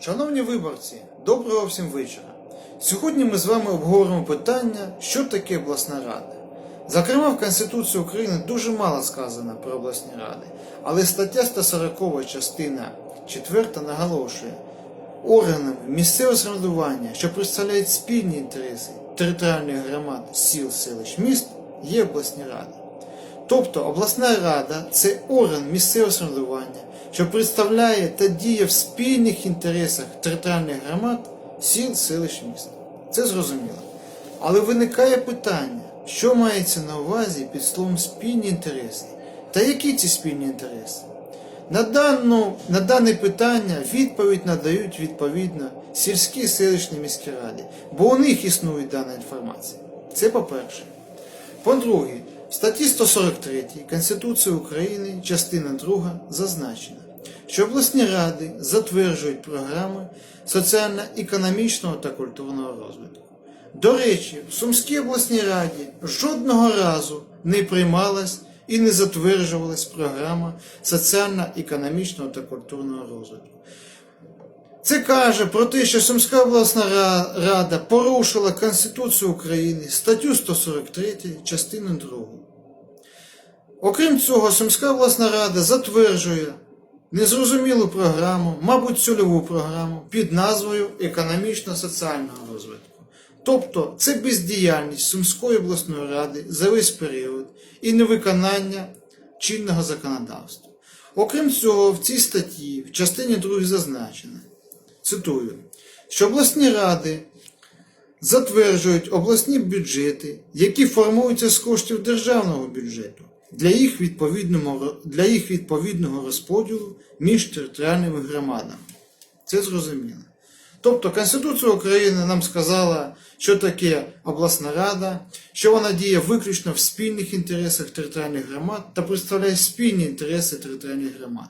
Шановні виборці, доброго всім вечора. Сьогодні ми з вами обговоримо питання, що таке обласна рада. Зокрема, в Конституції України дуже мало сказано про обласні ради, але стаття 140 частина 4 наголошує, органами місцевого самоврядування, що представляють спільні інтереси територіальних громад, сіл, селищ, міст, є обласні ради. Тобто обласна рада це орган місцевого самоврядування, що представляє та діє в спільних інтересах територіальних громад, сіл, селищ, міст. Це зрозуміло. Але виникає питання, що мається на увазі під словом спільні інтереси? Та які ці спільні інтереси? На, дану, на дане питання відповідь надають відповідно сільські селищні міські ради, бо у них існує дана інформація. Це по-перше. По-друге, в статті 143 Конституції України, частина 2 зазначено, що обласні ради затверджують програми соціально-економічного та культурного розвитку. До речі, в Сумській обласній раді жодного разу не приймалась і не затверджувалась програма соціально-економічного та культурного розвитку. Це каже про те, що Сумська обласна рада порушила Конституцію України, статтю 143, частину 2. Окрім цього, Сумська обласна рада затверджує незрозумілу програму, мабуть, цільову програму під назвою економічно-соціального розвитку. Тобто це бездіяльність Сумської обласної ради за весь період і невиконання чинного законодавства. Окрім цього, в цій статті в частині 2 зазначено, цитую, що обласні ради затверджують обласні бюджети, які формуються з коштів державного бюджету для їх відповідного, для їх відповідного розподілу між територіальними громадами. Це зрозуміло. Тобто Конституція України нам сказала, що таке обласна рада, що вона діє виключно в спільних інтересах територіальних громад та представляє спільні інтереси територіальних громад.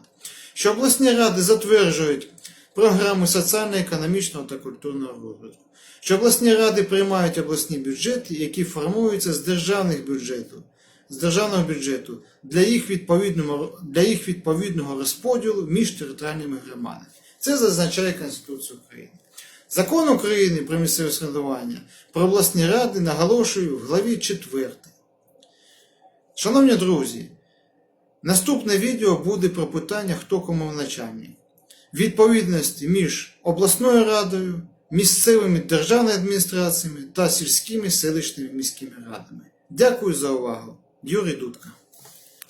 Що обласні ради затверджують програми соціально-економічного та культурного розвитку. Що обласні ради приймають обласні бюджети, які формуються з державних бюджетів, з державного бюджету для їх відповідного, для їх відповідного розподілу між територіальними громадами. Це зазначає Конституція України. Закон України про місцеве самоврядування про обласні ради наголошує в главі 4. Шановні друзі, наступне відео буде про питання, хто кому начальник. Відповідності між обласною радою, місцевими державними адміністраціями та сільськими селищними міськими радами. Дякую за увагу. Юрій Дудка.